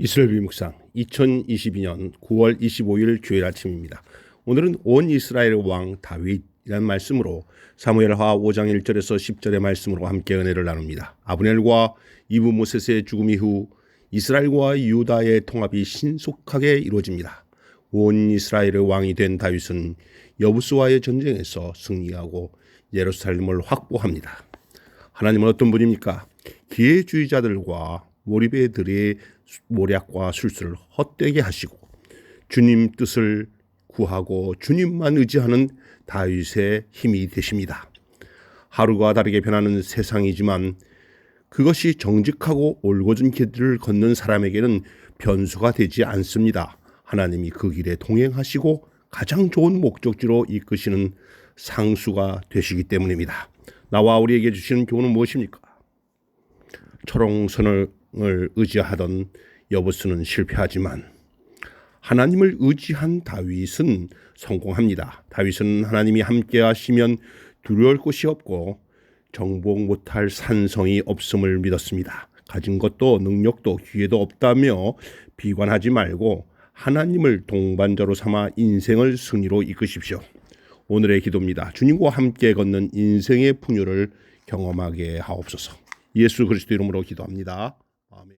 이스라엘 묵상 2022년 9월 25일 주일 아침입니다. 오늘은 온 이스라엘 왕 다윗이라는 말씀으로 사무엘하 5장 1절에서 10절의 말씀으로 함께 은혜를 나눕니다. 아브넬과 이브 모세스의 죽음 이후 이스라엘과 유다의 통합이 신속하게 이루어집니다. 온 이스라엘의 왕이 된 다윗은 여부스와의 전쟁에서 승리하고 예루살렘을 확보합니다. 하나님은 어떤 분입니까? 기회주의자들과 몰입의들의 모략과 술수를 헛되게 하시고 주님 뜻을 구하고 주님만 의지하는 다윗의 힘이 되십니다. 하루가 다르게 변하는 세상이지만 그것이 정직하고 올곧은 길을 걷는 사람에게는 변수가 되지 않습니다. 하나님이 그 길에 동행하시고 가장 좋은 목적지로 이끄시는 상수가 되시기 때문입니다. 나와 우리에게 주시는 교훈은 무엇입니까? 초롱선을 의지하던 여보스는 실패하지만 하나님을 의지한 다윗은 성공합니다. 다윗은 하나님이 함께 하시면 두려울 곳이 없고 정복 못할 산성이 없음을 믿었습니다. 가진 것도 능력도 기회도 없다며 비관하지 말고 하나님을 동반자로 삼아 인생을 승리로 이끄십시오. 오늘의 기도입니다. 주님과 함께 걷는 인생의 풍요를 경험하게 하옵소서. 예수 그리스도 이름으로 기도합니다.